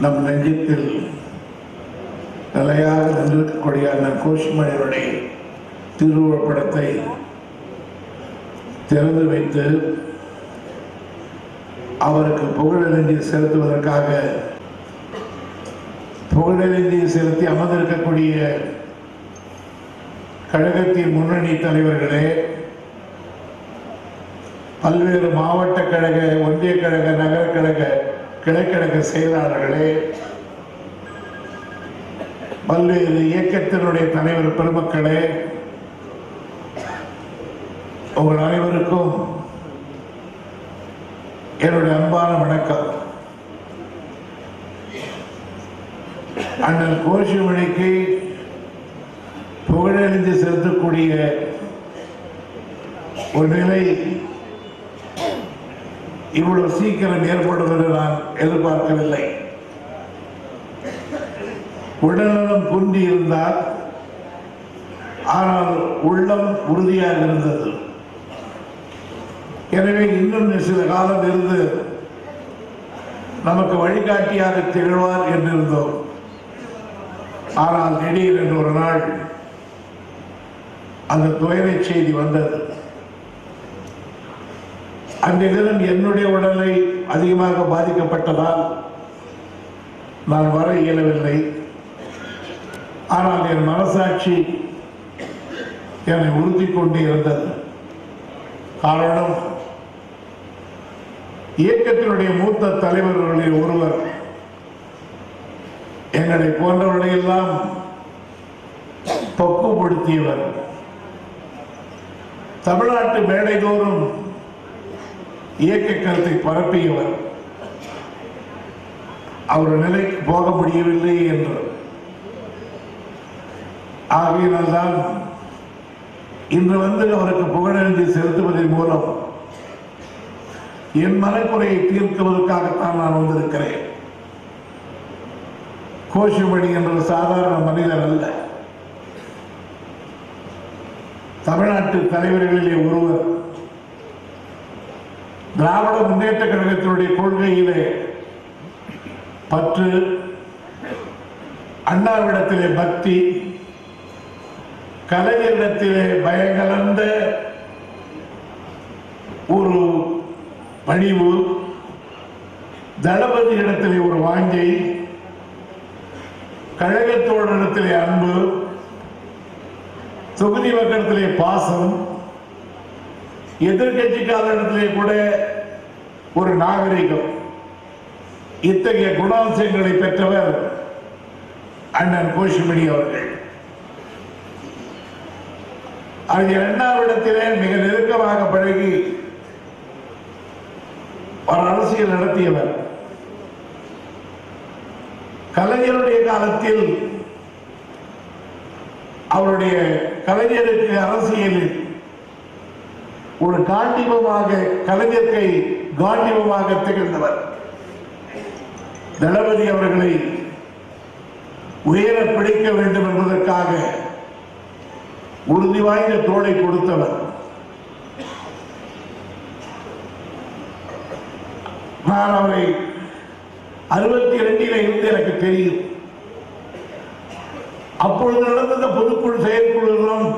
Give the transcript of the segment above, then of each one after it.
நம் நெஞ்சத்தில் நிலையாக நின்றிருக்கக்கூடிய அந்த கோஷிமணியருடைய திருவுருவப்படத்தை திறந்து வைத்து அவருக்கு புகழறிஞ்சி செலுத்துவதற்காக புகழறிஞ்சி செலுத்தி அமர்ந்திருக்கக்கூடிய கழகத்தின் முன்னணி தலைவர்களே பல்வேறு மாவட்ட கழக ஒன்றிய கழக நகர கழக கிழக்கிழக்கு செயலாளர்களே பல்வேறு இயக்கத்தினுடைய தலைவர் பெருமக்களே உங்கள் அனைவருக்கும் என்னுடைய அன்பான வணக்கம். அண்ணன் கோஷிமணிக்கு புகழறிந்து செலுத்தக்கூடிய ஒரு நிலை இவ்வளவு சீக்கிரம் ஏற்படும் என்று நான் எதிர்பார்க்கவில்லை. உடல்நலம் குன்றி இருந்தால் ஆனால் உள்ளம் உறுதியாக இருந்தது. எனவே இன்னும் சில காலம் இருந்து நமக்கு வழிகாட்டியாக திகழ்வார் என்றிருந்தோம். ஆனால் திடீரென்று ஒரு நாள் அந்த துயரை செய்தி வந்தது. அன்றைய தினம் என்னுடைய உடலை அதிகமாக பாதிக்கப்பட்டதால் நான் வர இயலவில்லை. ஆனால் என் மனசாட்சி என்னை உறுத்தி கொண்டு இருந்தது. காரணம் இயக்கத்தினுடைய மூத்த தலைவர்களில் ஒருவர் எங்களை போன்றவர்களையெல்லாம் பக்குவப்படுத்தியவர். தமிழ்நாட்டு மேடைதோறும் இயக்க கருத்தை பரப்பியவர். அவர் நிலைக்கு போக முடியவில்லை என்று ஆகையினால்தான் இன்று வந்து அவருக்கு புகழறிந்து செலுத்துவதன் மூலம் என் மனக்குறையை தீர்க்குவதற்காகத்தான் நான் வந்திருக்கிறேன். கோஷிமணி என்ற சாதாரண மனிதர் அல்ல. தமிழ்நாட்டு தலைவர்களிலே ஒருவர் திராவிட முன்னேற்ற கழகத்தினுடைய கொள்கையிலே பற்று அண்ணாவிடத்திலே பக்தி கலைஞரிடத்திலே பயங்கலந்த ஒரு பணிவு தளபதி இடத்திலே ஒரு வாங்கி கழகத்தோடு இடத்திலே அன்பு தொகுதி மக்களிடத்திலே பாசம் எதிர்கட்சிக்காரரிடத்திலே கூட ஒரு நாகரிகம். இத்தகைய குணாம்சங்களை பெற்றவர் அண்ணன் கோஷிமணி அவர்கள். அறிஞர் அண்ணாவிடத்திலே மிக நெருக்கமாக பழகி ஒரு அரசியல் நடத்தியவர். கலைஞருடைய காலத்தில் அவருடைய கலைஞருக்கு அரசியலில் காண்டிபமாக கலைஞர்கை காண்டிபமாக திகழ்ந்தவர். தளபதி அவர்களை உயர பிடிக்க வேண்டும் என்பதற்காக உறுதி வாய்ந்த தோளை கொடுத்தவர். நான் அவரை அறுபத்தி ரெண்டில இருந்து எனக்கு தெரியும். அப்பொழுது நடந்த பொதுக்குழு செயற்குழுவிலும்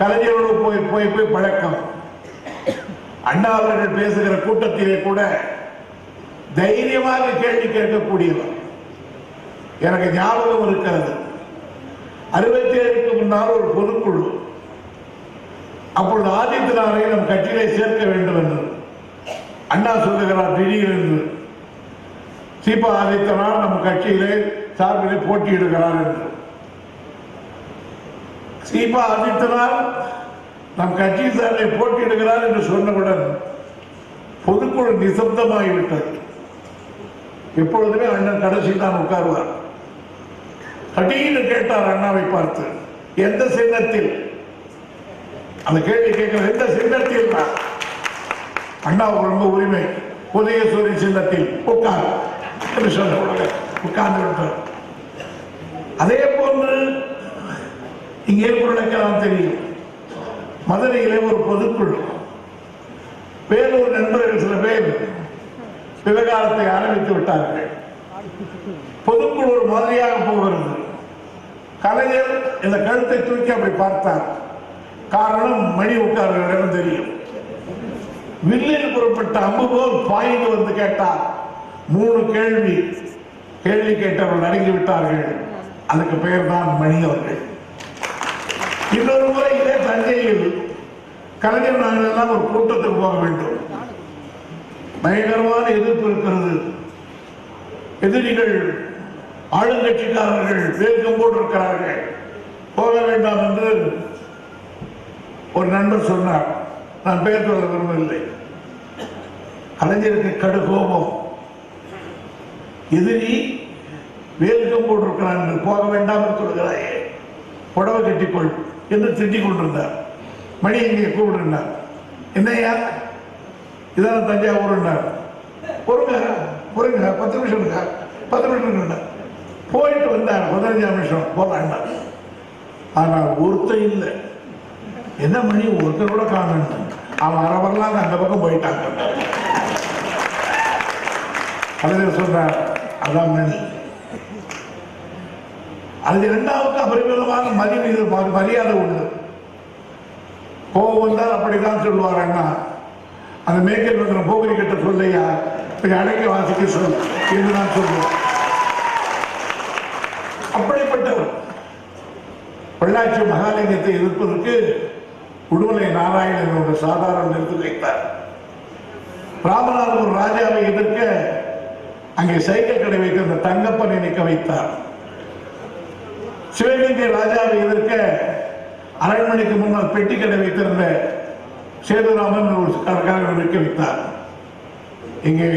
கலைஞரோடு போய் போய் போய் பழக்கம். அண்ணா அவர்கள் பேசுகிற கூட்டத்திலே கூட தைரியமாக கேள்வி கேட்கக்கூடியவர். எனக்கு ஞாபகம் இருக்கிறது. அறுபத்தி ஏழுக்கு முன்னால் ஒரு பொதுக்குழு. அப்பொழுது ஆதித்யநாதை நம் கட்சியிலே சேர்க்க வேண்டும் என்று. அண்ணா சொல்லுகிறார் திடீரென்று சீபா ஆதித்யநாத் நம் கட்சியிலே சார்பிலே போட்டியிடுகிறார் என்று. சீபா ஆதித்யநாத் நம் கட்சி சார்பிலே போட்டியிடுகிறார் என்று சொன்னவுடன் பொதுக்குழு நிசப்தமாகிவிட்டது. எப்பொழுதுமே அண்ணன் கடைசி தான் உட்காருவார். கட்டின்னு கேட்டார் அண்ணாவை பார்த்து எந்த சின்னத்தில்? அந்த கேள்வி கேட்கிற எந்த சின்னத்தில் தான்? அண்ணாவுக்கு ரொம்ப உரிமை. உதயசூரி சின்னத்தில் உட்கார் என்று சொன்ன உடனே உட்கார்ந்து விட்டார். அதே போன்று இங்கே இருக்கிறவர்களுக்கெல்லாம் தெரியும். மதுரையிலே ஒரு பொதுக்குழு. வேலூர் நண்பர்கள் சில பேர் விவகாரத்தை ஆரம்பித்து விட்டார்கள். பொதுக்குழு ஒரு மாதிரியாக போகிறது. கலைஞர் இந்த கழுத்தை தூக்கி அப்படி பார்த்தார். காரணம் மணி உட்கார்களிடம் தெரியும். வில்லில் புறப்பட்ட அம்பு போல் பாய்ந்து வந்து கேட்டார். மூணு கேள்வி. கேள்வி கேட்டவர்கள் அடங்கி விட்டார்கள். அதுக்கு பெயர் தான் மணி அவர்கள். இன்னொரு தஞ்சையில் கலைஞர் நாங்கள் எல்லாம் ஒரு கூட்டத்துக்கு போக வேண்டும். பயங்கரமான எதிர்ப்பு இருக்கிறது. எதிரிகள் ஆளுங்கட்சிக்காரர்கள் வேகம் போட்டிருக்கிறார்கள். போக வேண்டாம் என்று ஒரு நண்பர் சொன்னார். நான் பெயர் சொல்ல விரும்பவில்லை. கலைஞருக்கு கடு கோபம். எதிரி வேல்கம் போட்டிருக்கிறான் என்று போக வேண்டாம் என்று சொல்கிறாயே. புடவை கட்டிக்கொள் என்று திட்டிக் கொண்டிருந்தார். மணி இங்கே கூப்பிடுனார் என்னையா இதான் தஞ்சாவூர்னார் பொறுங்க பொறுங்க பத்து நிமிஷம் இருக்கா பத்து நிமிஷம் போயிட்டு வந்தார். பதினஞ்சாம் நிமிஷம். போறாங்க ஆனால் ஒருத்தர் இல்லை. என்ன மணி? ஒருத்தர் கூட காணும். அவன் அரை அந்த பக்கம் போயிட்டாங்க கலைஞர் சொல்றார் அதான் மணி. அது இரண்டாவுக்கு அபரிமிதமான மதிமீது மரியாதை உண்டு. கோபம் வந்தால் அப்படித்தான் சொல்லுவார் அண்ணா. அந்த மேய்க்கல் வந்து போகரி கிட்ட சொல்லையா கொஞ்சம் அடக்கி வாசிக்க சொல் என்று நான் சொல்லுவேன். அப்படிப்பட்டவர் பொள்ளாச்சி மகாலிங்கத்தை எதிர்ப்பதற்கு உடுமலை நாராயணன் ஒரு சாதாரண நிறுத்தி வைத்தார். ராமநாதபுரம் ராஜாவை எதிர்க்க அங்கே சைக்கிள் கடை வைத்திருந்த தங்கப்பனை நிற்க வைத்தார். சிவகங்கை ராஜாவை எதிர்க்க அரண்மனைக்கு முன்னால் பெட்டி கடை வைத்திருந்த சேதுராமன் ஒரு கடைக்காரர் நிற்க வைத்தார். இங்கே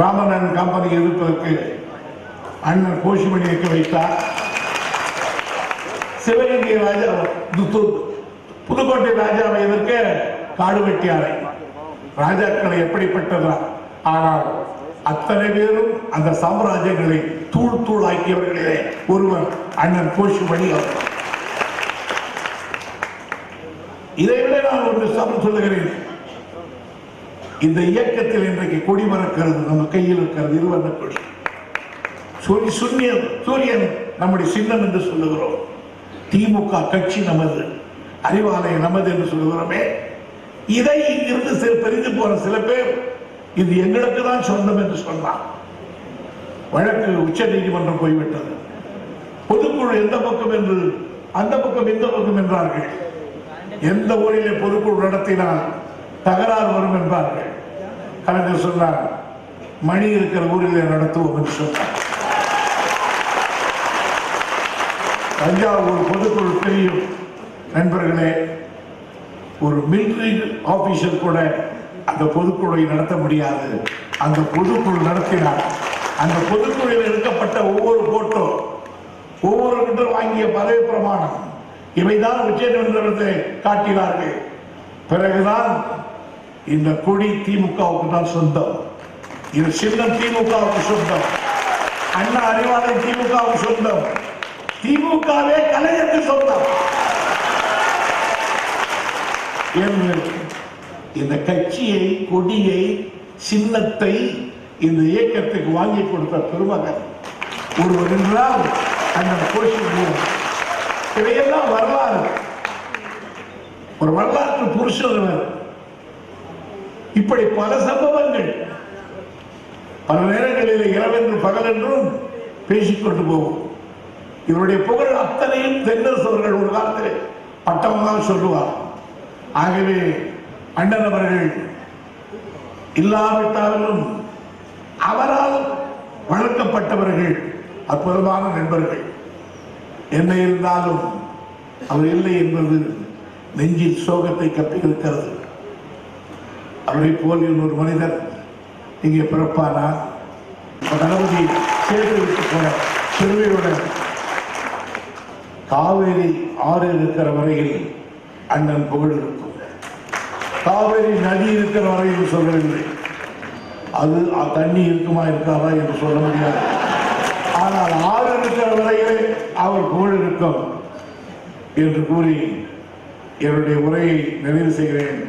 ராமன் கம்பெனி எதிர்ப்பதற்கு அண்ணன் கோஷிமணி நிற்க வைத்தார். சிவகங்கை ராஜா புதுக்கோட்டை ராஜாவை எதிர்க்க காடு வெட்டியாரை ராஜாக்களை எப்படிப்பட்டதா? ஆனால் அத்தனை பேரும் அந்த சாம்ராஜ்யங்களை தூள் தூள் ஆக்கியவர்களிலே ஒருவர் அண்ணன் கோஷிமணி அவர் இதை விட நான் ஒரு சமம் சொல்லுகிறேன். இந்த இயக்கத்தில் இன்றைக்கு கொடி மறக்கிறது நம்ம கையில் இருக்கிறது இருவண்ண கொடி. சூரிய சூரியன் சூரியன் நம்முடைய சின்னம் என்று சொல்லுகிறோம். திமுக கட்சி நமது அறிவாலயம் நமது என்று சொல்லுகிறோமே. இதை இங்கிருந்து சில பிரிந்து போன சில பேர் இது எங்களுக்கு தான் சொந்தம் என்று சொன்னார். வழக்கு உச்ச நீதிமன்றம் போய்விட்டது. பொதுக்குழு எந்த பக்கம் என்று அந்த பக்கம் இந்த பக்கம் என்றார்கள். எந்த ஊரிலே பொதுக்குழு நடத்தினால் தகராறு வரும் என்பார்கள். கலைஞர் சொன்னார் மணி இருக்கிற ஊரிலே நடத்துவோம் என்று சொன்னார். தஞ்சாவூர் பொதுக்குழு தெரியும். நண்பர்களே ஒரு மிலிட்ரி ஆபீசர் கூட அந்த பொதுக்குழுவை நடத்த முடியாது. அந்த பொதுக்குழு நடத்தினார் அந்த பொதுக்குழுவில் எடுக்கப்பட்ட ஒவ்வொரு போட்டோ ஒவ்வொரு வாங்கிய பதவி பிரமாணம் இவைதான் உச்ச நீதிமன்றத்தை காட்டினார்கள். பிறகுதான் இந்த கொடி திமுகவுக்கு தான் சொந்தம். இது சின்னம் திமுகவுக்கு சொந்தம். அண்ணா அறிவாளர் திமுகவுக்கு சொந்தம். திமுகவே கலைஞருக்கு சொந்தம். என்று இந்த கட்சியை கொடியை சின்னத்தை இந்த இயக்கத்துக்கு வாங்கி கொடுத்த பெருமகன். ஒருவர் என்றால் அந்த கோஷம் இவையெல்லாம் வரலாறு. ஒரு வரலாற்று புருஷன் இப்படி பல சம்பவங்கள். பல நேரங்களில் இரவென்றும் பகலென்றும் பேசிக்கொண்டு போவோம். இவருடைய புகழ் அத்தனையும் தென்னரசு அவர்கள் ஒரு காலத்தில் பட்டமாக சொல்லுவார். ஆகவே அண்ணன் அவர்கள் இல்லாவிட்டாலும் அவரால் வளர்க்கப்பட்டவர்கள் அற்புதமான நண்பர்கள். என்ன இருந்தாலும் அவர் இல்லை என்பது நெஞ்சில் சோகத்தை கப்பி இருக்கிறது அவரை போல் இன்னொரு மனிதர் இங்கே பிறப்பானா கணபதி சேர்த்து விட்டு போன பெருமையுடன் காவேரி ஆறு இருக்கிற வரையில் அண்ணன் புகழ் இருக்கும் காவேரி நதி இருக்கிற வரையில் சொல்லவில்லை. அது தண்ணி இருக்குமா இருக்காதா என்று சொல்ல முடியாது. ஆனால் ஆறு இருக்கிற வரையிலே அவர் புகழ் இருக்கும் என்று கூறி என்னுடைய உரையை நிறைவு செய்கிறேன்.